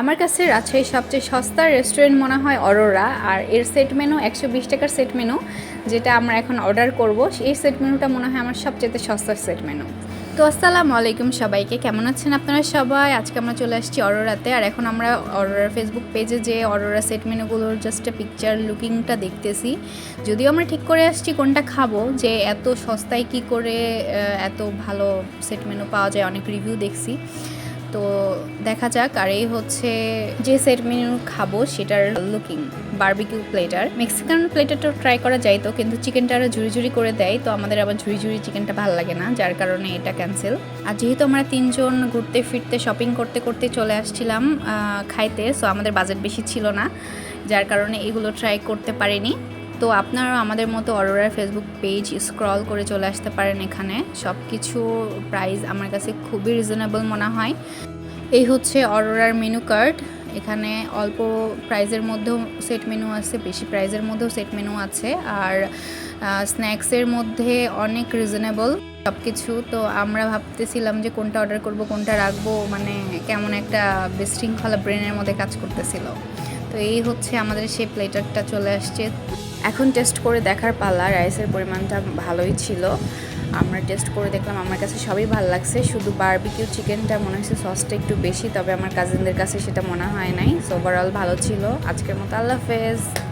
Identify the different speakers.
Speaker 1: আমার কাছে রাজশাহীর সবচেয়ে সস্তা রেস্টুরেন্ট মনে হয় অরোরা, আর এর সেট মেনু একশো বিশ টাকার সেট মেনু যেটা আমরা এখন অর্ডার করব। এই সেট মেনুটা মনে হয় আমার সবচেয়ে সস্তার সেট মেনু তো আসসালামু আলাইকুম সবাইকে, কেমন আছেন আপনারা সবাই? আজকে আমরা চলে আসছি অরোরাতে, আর এখন আমরা অরোরার ফেসবুক পেজে যে অরোরা সেট মেনুগুলোর জাস্ট পিকচার লুকিংটা দেখতেছি। যদিও আমরা ঠিক করে আসছি কোনটা খাব, যে এত সস্তায় কি করে এত ভালো সেট মেনু পাওয়া যায়, অনেক রিভিউ দেখছি। তো দেখা যাক, আর এই হচ্ছে যে সেট মেনু খাব সেটার লুকিং বার্বিকিউ প্লেটার মেক্সিকান প্লেটারটা ট্রাই করা যায় তো, কিন্তু চিকেনটা আরও ঝুড়ি ঝুড়ি করে দেয়, তো আমাদের আবার ঝুড়ি ঝুড়ি চিকেনটা ভালো লাগে না, যার কারণে এটা ক্যান্সেল আর যেহেতু আমরা তিনজন ঘুরতে ফিরতে শপিং করতে করতে চলে আসছিলাম খাইতে সো আমাদের বাজেট বেশি ছিল না, যার কারণে এগুলো ট্রাই করতে পারিনি। তো আপনারাও আমাদের মতো অরোরার ফেসবুক পেজ স্ক্রল করে চলে আসতে পারেন এখানে। সব কিছু প্রাইস আমার কাছে খুবই রিজনেবল মনে হয়। এই হচ্ছে অরোরার মেনু কার্ড এখানে অল্প প্রাইজের মধ্যেও সেট মেনু আছে, বেশি প্রাইজের মধ্যেও সেট মেনু আছে। আর স্ন্যাক্সের মধ্যে অনেক রিজনেবল সব কিছু তো আমরা ভাবতেছিলাম যে কোনটা অর্ডার করব, কোনটা রাখব মানে কেমন একটা বিশৃঙ্খলা ব্রেনের মধ্যে কাজ করতেছিল। তো এই হচ্ছে আমাদের সেই প্লেটারটা চলে আসছে। এখন টেস্ট করে দেখার পালা রাইসের পরিমাণটা ভালোই ছিল। আমরা টেস্ট করে দেখলাম, আমার কাছে সবই ভালো লাগছে। শুধু বারবিকিউ চিকেনটা মনে হচ্ছে সসটা একটু বেশি, তবে আমার কাজিনদের কাছে সেটা মনে হয় নাই। সো ওভারঅল ভালো ছিল। আজকের মতো আল্লাহ হাফেজ।